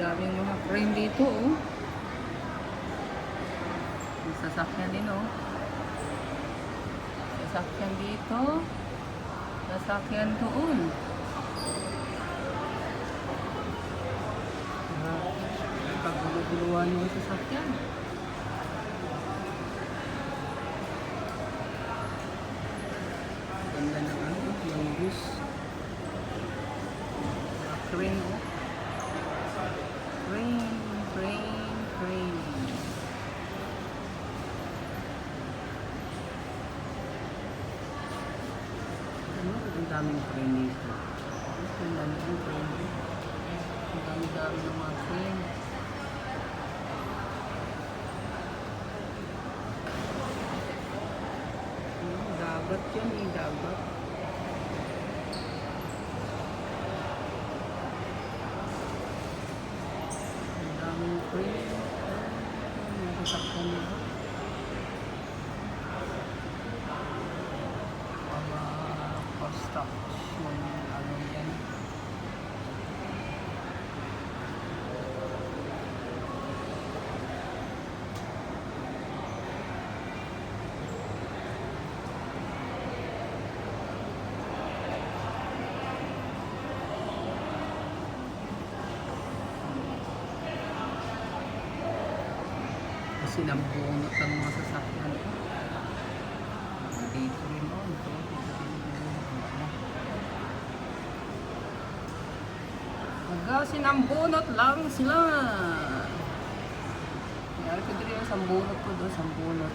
daming mga crane dito, oh. Sasakyan din, oh. Sasakyan dito. Sasakyan doon. Paguluguluhan yung sasakyan. Ganda ng ano, yung bus. Crane, oh. Crane, crane, crane. Ano, ang daming crane dito. Ang daming crane. Ang dami-dami ng mga. Hmm, Dagat yan eh, dagat. Ang daming crane. Ang sasakyan nila. Mga construction, ano yan. Kasi nabunot ang mga sasakyan ko. Dito rin oh, ito. Dito oh. Hanggang sinambunot lang sila. Kaya ko din yung sambunot ko doon, sambunot.